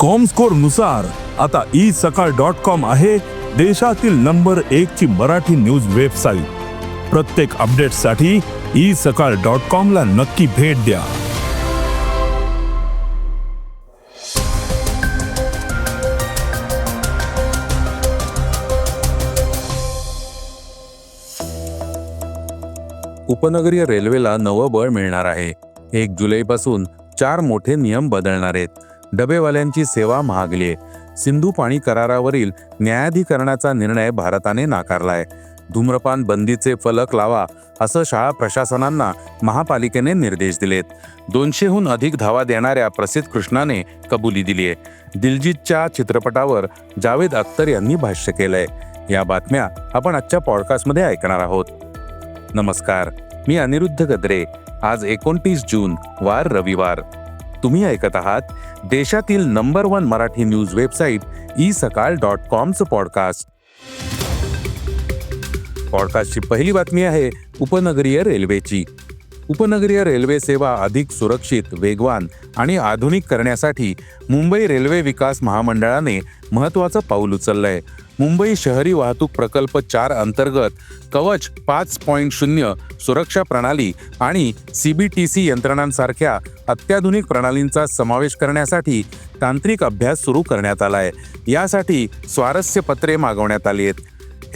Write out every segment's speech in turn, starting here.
कॉमस्कोरनुसार आता E Sakal dot com आहे देशातील नंबर एक ची मराठी न्यूज वेबसाईट प्रत्येक अपडेटसाठी ई सकाळ डॉट कॉम ला नक्की भेट द्या. उपनगरीय रेल्वेला नवं बळ मिळणार आहे. एक जुलैपासून चार मोठे नियम बदलणार आहेत. डबेवाल्यांची सेवा महागली आहे. सिंधू पाणी करारावरील न्यायाधिकरणाचा निर्णय भारताने नाकारलाय. धूम्रपान बंदीचे फलक लावा असं शाळा प्रशासनांना महापालिकेने निर्देश दिलेत. दोनशेहून अधिक धावा देणाऱ्या प्रसिद्ध कृष्णाने कबुली दिली आहे दिलजीतच्या चित्रपटावर जावेद अख्तर यांनी भाष्य केलंय. या बातम्या आपण आजच्या पॉडकास्टमध्ये ऐकणार आहोत. नमस्कार मी अनिरुद्ध गद्रे. आज एकोणतीस जून वार रविवार. तुम्ही ऐकत आहात देशातील number one Marathi news website e Sakal dot कॉमचं podcast पॉडकास्टची पहिली बातमी आहे उपनगरीय रेल्वेची. उपनगरीय रेल्वे सेवा अधिक सुरक्षित वेगवान आणि आधुनिक करण्यासाठी मुंबई रेल्वे विकास महामंडळाने महत्त्वाचं पाऊल उचललंय. मुंबई शहरी वाहतूक प्रकल्प चार अंतर्गत कवच पाच पॉईंट शून्य सुरक्षा प्रणाली आणि सीबीटीसी यंत्रणांसारख्या अत्याधुनिक प्रणालींचा समावेश करण्यासाठी तांत्रिक अभ्यास सुरू करण्यात आलाय. यासाठी स्वारस्य पत्रे मागवण्यात आली आहेत.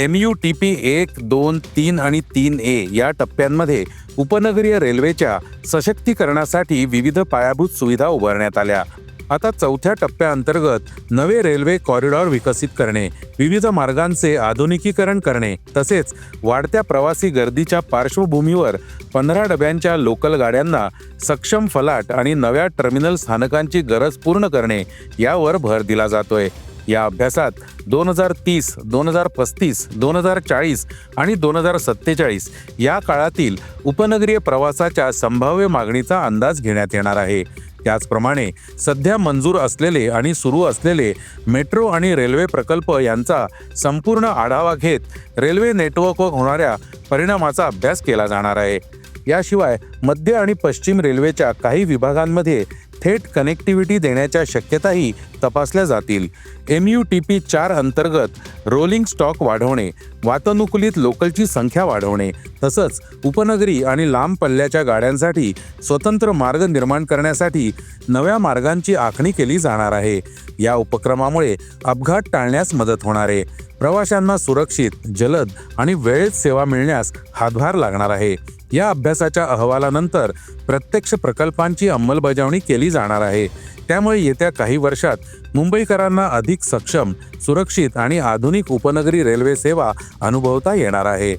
एम यू टी पी एक दोन तीन आणि तीन ए या टप्प्यांमध्ये उपनगरीय रेल्वेच्या सशक्तीकरणासाठी विविध पायाभूत सुविधा उभारण्यात आल्या. आता चौथ्या टप्प्याअंतर्गत नवे रेल्वे कॉरिडॉर विकसित करणे विविध मार्गांचे आधुनिकीकरण करणे तसेच वाढत्या प्रवासी गर्दीच्या पार्श्वभूमीवर पंधरा डब्यांच्या लोकल गाड्यांना सक्षम फलाट आणि नव्या टर्मिनल स्थानकांची गरज पूर्ण करणे यावर भर दिला जातोय. या अभ्यासात दोन हजार तीस दोन हजार पस्तीस दोन हजार चाळीस आणि दोन हजार सत्तेचाळीस या काळातील उपनगरीय प्रवासाच्या संभाव्य मागणीचा अंदाज घेण्यात येणार आहे. त्याचप्रमाणे सध्या मंजूर असलेले आणि सुरू असलेले मेट्रो आणि रेल्वे प्रकल्प यांचा संपूर्ण आढावा घेत रेल्वे नेटवर्कवर होणाऱ्या परिणामाचा अभ्यास केला जाणार आहे. याशिवाय मध्य आणि पश्चिम रेल्वेच्या काही विभागांमध्ये थेट कनेक्टिव्हिटी देण्याच्या शक्यताही तपासल्या जातील. एम यू टी पी चार अंतर्गत रोलिंग स्टॉक वाढवणे वातानुकूलित लोकलची संख्या वाढवणे तसंच उपनगरी आणि लांब पल्ल्याच्या गाड्यांसाठी स्वतंत्र मार्ग निर्माण करण्यासाठी नव्या मार्गांची आखणी केली जाणार आहे. या उपक्रमामुळे अपघात टाळण्यास मदत होणार आहे. प्रवाशांना सुरक्षित जलद आणि वेळेत सेवा मिळण्यास हातभार लागणार आहे. या अभ्यासाच्या अहवालानंतर प्रत्यक्ष प्रकल्पांची अंमलबजावणी केली जाणार आहे. त्यामुळे येत्या काही वर्षात मुंबईकरांना अधिक सक्षम सुरक्षित आणि आधुनिक उपनगरी रेल्वे सेवा अनुभवता येणार आहे.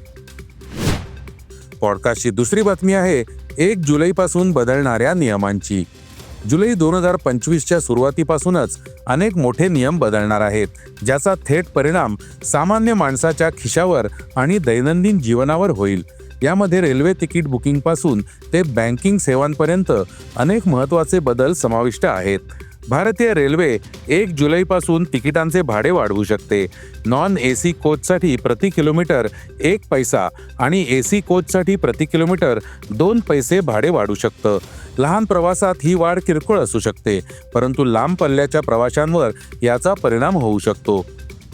पॉडकास्टची दुसरी बातमी आहे एक जुलैपासून बदलणाऱ्या नियमांची. जुलै दोन हजार पंचवीसच्या सुरुवातीपासूनच अनेक मोठे नियम बदलणार आहेत ज्याचा थेट परिणाम सामान्य माणसाच्या खिशावर आणि दैनंदिन जीवनावर होईल. यामध्ये रेल्वे तिकीट बुकिंगपासून ते बँकिंग सेवांपर्यंत अनेक महत्त्वाचे बदल समाविष्ट आहेत. भारतीय रेल्वे एक जुलैपासून तिकिटांचे भाडे वाढवू शकते. नॉन ए सी कोचसाठी प्रति किलोमीटर एक पैसा आणि ए सी कोचसाठी प्रति किलोमीटर दोन पैसे भाडे वाढू शकतं. लहान प्रवासात ही वाढ किरकोळ असू शकते परंतु लांब पल्ल्याच्या प्रवाशांवर याचा परिणाम होऊ शकतो.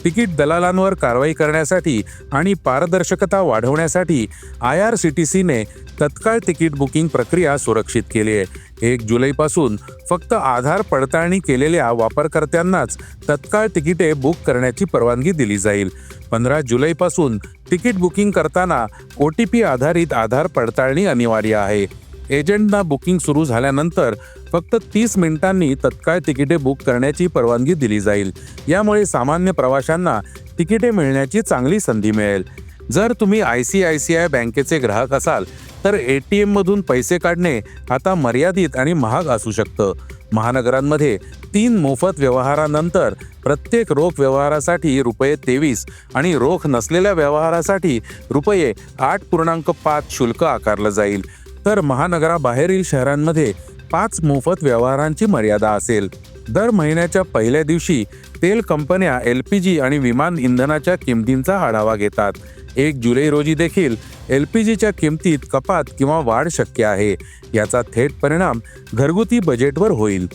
तिकीट दलालांवर कारवाई करण्यासाठी आणि पारदर्शकता वाढवण्यासाठी आय आर सी टी सीने तत्काळ तिकीट बुकिंग प्रक्रिया सुरक्षित केली आहे. एक जुलैपासून फक्त आधार पडताळणी केलेल्या वापरकर्त्यांनाच तत्काळ तिकिटे बुक करण्याची परवानगी दिली जाईल. पंधरा जुलैपासून तिकीट बुकिंग करताना ओ टी पी आधारित आधार पडताळणी अनिवार्य आहे. एजंटना बुकिंग सुरू झाल्यानंतर फक्त तीस मिनिटांनी तत्काळ तिकिटे बुक करण्याची परवानगी दिली जाईल. यामुळे सामान्य प्रवाशांना तिकिटे मिळण्याची चांगली संधी मिळेल. जर तुम्ही I C I C I बँकेचे ग्राहक असाल तर ए टी एममधून पैसे काढणे आता मर्यादित आणि महाग असू शकतं. महानगरांमध्ये तीन मोफत व्यवहारानंतर प्रत्येक रोख व्यवहारासाठी रुपये तेवीस आणि रोख नसलेल्या व्यवहारासाठी रुपये आठ पूर्णांक पाच शुल्क आकारलं जाईल. तर महानगराबाहेरील शहरांमध्ये पाच मोफत व्यवहारांची मर्यादा असेल. दर महिन्याच्या पहिल्या दिवशी तेल कंपन्या एल पी जी आणि विमान इंधनाच्या किमतींचा आढावा घेतात. एक जुलै रोजी देखील एल पी जीच्या किमतीत कपात किंवा वाढ शक्य आहे. याचा थेट परिणाम घरगुती बजेटवर होईल.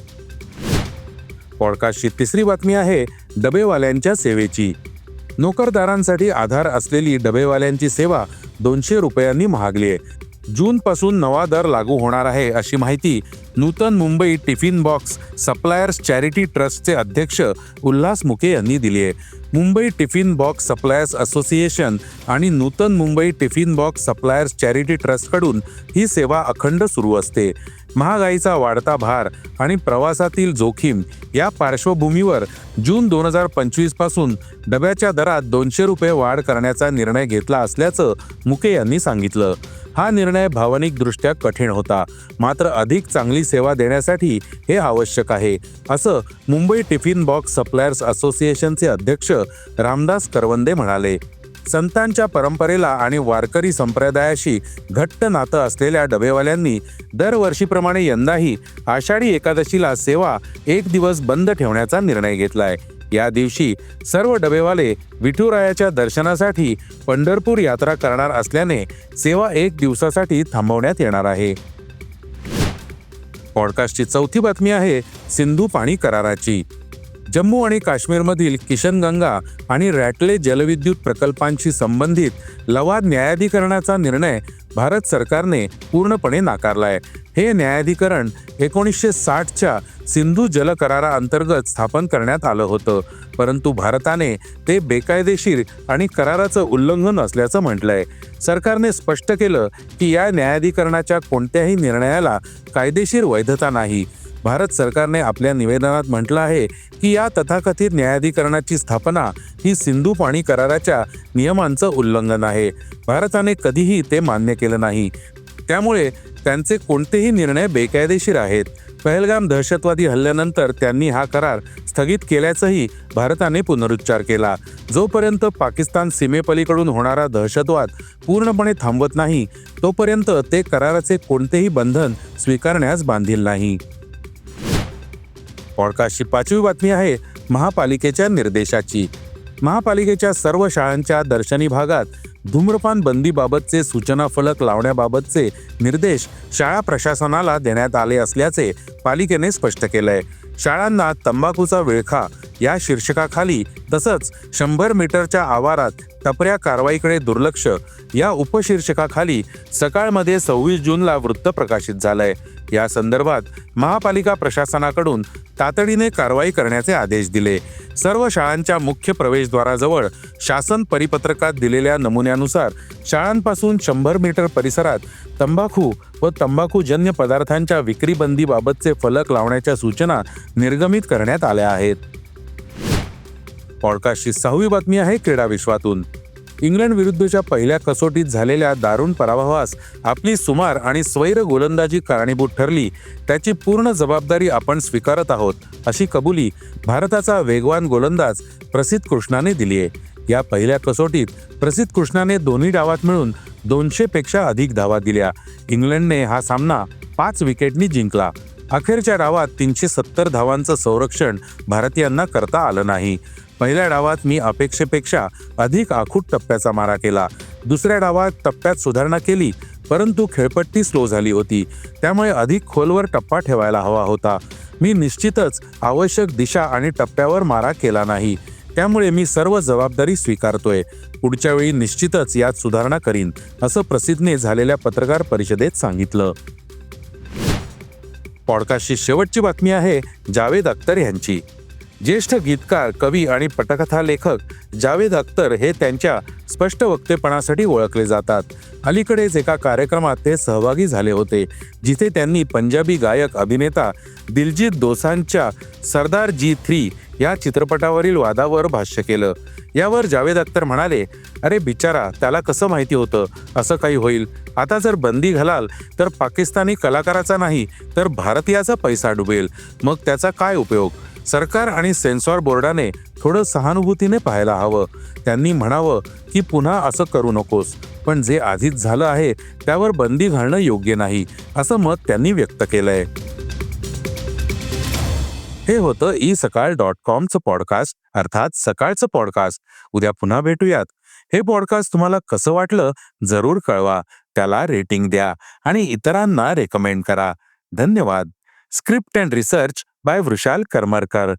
पॉडकास्टची तिसरी बातमी आहे डबेवाल्यांच्या सेवेची. नोकरदारांसाठी आधार असलेली डबेवाल्यांची सेवा दोनशे रुपयांनी महागली आहे. जून पासून नवा दर लागू होणार आहे अशी माहिती Nutan Mumbai tiffin box suppliers charity ट्रस्टचे अध्यक्ष उल्हास मुके यांनी दिली आहे. Mumbai tiffin box suppliers association आणि Nutan Mumbai tiffin box suppliers charity ट्रस्टकडून ही सेवा अखंड सुरू असते. महागाईचा वाढता भार आणि प्रवासातील जोखीम या पार्श्वभूमीवर जून दोन हजार पंचवीसपासून डब्याच्या दरात दोनशे रुपये वाढ करण्याचा निर्णय घेतला असल्याचं मुके यांनी सांगितलं. हा निर्णय भावनिकदृष्ट्या कठीण होता. मात्र अधिक चांगली सेवा देण्यासाठी हे आवश्यक आहे असं मुंबई टिफिन बॉक्स सप्लायर्स असोसिएशनचे अध्यक्ष रामदास करवंदे म्हणाले. संतांच्या परंपरेला आणि वारकरी संप्रदायाशी घट्ट नातं असलेल्या डबेवाल्यांनी दरवर्षीप्रमाणे यंदाही आषाढी एकादशीला सेवा एक दिवस बंद ठेवण्याचा निर्णय घेतलाय. या दिवशी सर्व डबेवाले विठुरायाच्या दर्शनासाठी पंढरपूर यात्रा करणार असल्याने सेवा एक दिवसासाठी थांबवण्यात येणार आहे. पॉडकास्टची चौथी बातमी आहे सिंधू पाणी कराराची. जम्मू आणि काश्मीरमधील किशनगंगा आणि रॅटले जलविद्युत प्रकल्पांशी संबंधित लवाद न्यायाधिकरणाचा निर्णय भारत सरकारने पूर्णपणे नाकारलाय. हे न्यायाधिकरण एकोणीसशे साठच्या सिंधू जल कराराअंतर्गत स्थापन करण्यात आलं होतं. परंतु भारताने ते बेकायदेशीर आणि कराराचं उल्लंघन असल्याचं म्हटलंय. सरकारने स्पष्ट केलं की या न्यायाधिकरणाच्या कोणत्याही निर्णयाला कायदेशीर वैधता नाही. भारत सरकारने आपल्या निवेदनात म्हटलं आहे की या तथाकथित न्यायाधिकरणाची स्थापना ही सिंधू पाणी कराराच्या नियमांचं उल्लंघन आहे. भारताने कधीही ते मान्य केलं नाही. त्यामुळे त्यांचे कोणतेही निर्णय बेकायदेशीर आहेत. पहलगाम दहशतवादी हल्ल्यानंतर त्यांनी हा करार स्थगित केल्याचंही भारताने पुनरुच्चार केला. जोपर्यंत पाकिस्तान सीमेपलीकडून होणारा दहशतवाद पूर्णपणे थांबवत नाही तोपर्यंत ते कराराचे कोणतेही बंधन स्वीकारण्यास बांधील नाही. पॉडकास्टची पाचवी बातमी आहे महापालिकेच्या निर्देशाची. महापालिकेच्या सर्व शाळांच्या दर्शनी भागात धूम्रपान बंदीबाबतचे सूचना फलक लावण्याबाबतचे निर्देश शाळा प्रशासनाला देण्यात आले असल्याचे पालिकेने स्पष्ट केलंय. शाळांना तंबाखूचा विळखा या शीर्षकाखाली तसंच शंभर मीटरच्या आवारात टपऱ्या कारवाईकडे दुर्लक्ष. या उपशीर्षकाखाली सकाळमध्ये सव्वीस जूनला वृत्त प्रकाशित झालंय. या संदर्भात महापालिका प्रशासनाकडून तातडीने कारवाई करण्याचे आदेश दिले. सर्व शाळांच्या मुख्य प्रवेशद्वाराजवळ शासन परिपत्रकात दिलेल्या नमुन्यानुसार शाळांपासून शंभर मीटर परिसरात तंबाखू व तंबाखूजन्य पदार्थांच्या विक्रीबंदीबाबतचे फलक लावण्याच्या सूचना निर्गमित करण्यात आल्या आहेत. पॉडकास्टची सहावी बातमी आहे क्रीडा विश्वातून. इंग्लंड विरुद्धच्या पहिल्या कसोटीत झालेल्या दारुण पराभवास आपली सुमार आणि स्वैर गोलंदाजी कारणीभूत ठरली. त्याची पूर्ण जबाबदारी आपण स्वीकारत आहोत अशी कबुली भारताचा वेगवान गोलंदाज प्रसिद्ध कृष्णाने दिली आहे. या पहिल्या कसोटीत प्रसिद्ध कृष्णाने दोन्ही डावात मिळून दोनशे पेक्षा अधिक धावा दिल्या. इंग्लंडने हा सामना पाच विकेटनी जिंकला. अखेरच्या डावात तीनशे सत्तर धावांचं संरक्षण भारतीयांना करता आलं नाही. पहिल्या डावात मी अपेक्षेपेक्षा अधिक आखूट टप्प्याचा मारा केला. दुसऱ्या डावात टप्प्यात सुधारणा केली परंतु खेळपट्टी स्लो झाली होती. त्यामुळे अधिक खोलवर टप्पा ठेवायला हवा होता. मी निश्चितच आवश्यक दिशा आणि टप्प्यावर मारा केला नाही. त्यामुळे मी सर्व जबाबदारी स्वीकारतोय. पुढच्या वेळी निश्चितच यात सुधारणा करीन असं प्रसिद्धने झालेल्या पत्रकार परिषदेत सांगितलं. पॉडकास्टची शेवटची बातमी आहे जावेद अख्तर यांची. ज्येष्ठ गीतकार कवी आणि पटकथा लेखक जावेद अख्तर हे त्यांच्या स्पष्ट वक्तेपणासाठी ओळखले जातात. अलीकडेच एका कार्यक्रमात ते सहभागी झाले होते जिथे त्यांनी पंजाबी गायक अभिनेता दिलजीत दोसांच्या सरदार जी थ्री या चित्रपटावरील वादावर भाष्य केलं. यावर जावेद अख्तर म्हणाले अरे बिचारा त्याला कसं माहिती होतं? असं काही होईल. आता जर बंदी घालाल तर पाकिस्तानी कलाकाराचा नाही तर भारतीयाचा पैसा डुबेल. मग त्याचा काय उपयोग? सरकार आणि सेन्सॉर बोर्डाने थोडं सहानुभूतीने पाहायला हवं. त्यांनी म्हणावं की पुन्हा असं करू नकोस पण जे आधीच झालं आहे त्यावर बंदी घालणं योग्य नाही असं मत त्यांनी व्यक्त केलंय. हे होतं ई सकाळ डॉट कॉमचं पॉडकास्ट अर्थात सकाळचं पॉडकास्ट. उद्या पुन्हा भेटूयात. हे पॉडकास्ट तुम्हाला कसं वाटलं जरूर कळवा त्याला रेटिंग द्या आणि इतरांना रेकमेंड करा. धन्यवाद. Script and research by Vrushal Karmarkar.